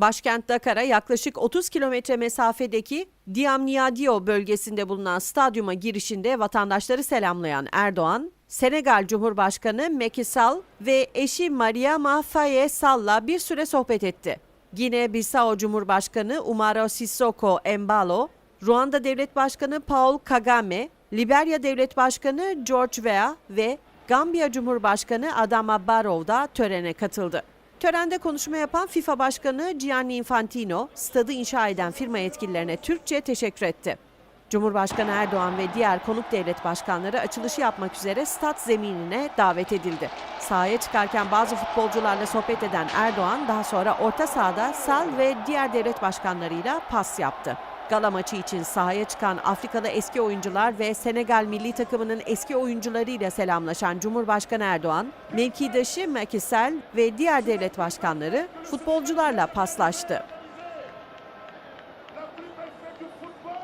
Başkent Dakar'a yaklaşık 30 kilometre mesafedeki Diamniadio bölgesinde bulunan stadyuma girişinde vatandaşları selamlayan Erdoğan, Senegal Cumhurbaşkanı Macky Sall ve eşi Mariama Faye Sall'la bir süre sohbet etti. Gine-Bissau Cumhurbaşkanı Umaro Sissoko Embalo, Ruanda Devlet Başkanı Paul Kagame, Liberya Devlet Başkanı George Weah ve Gambiya Cumhurbaşkanı Adama Barrow da törene katıldı. Törende konuşma yapan FIFA Başkanı Gianni Infantino, stadı inşa eden firma yetkililerine Türkçe teşekkür etti. Cumhurbaşkanı Erdoğan ve diğer konuk devlet başkanları açılışı yapmak üzere stat zeminine davet edildi. Sahaya çıkarken bazı futbolcularla sohbet eden Erdoğan daha sonra orta sahada Sal ve diğer devlet başkanlarıyla pas yaptı. Gala maçı için sahaya çıkan Afrikalı eski oyuncular ve Senegal milli takımının eski oyuncularıyla selamlaşan Cumhurbaşkanı Erdoğan, mevkidaşı Macky Sall ve diğer devlet başkanları futbolcularla paslaştı.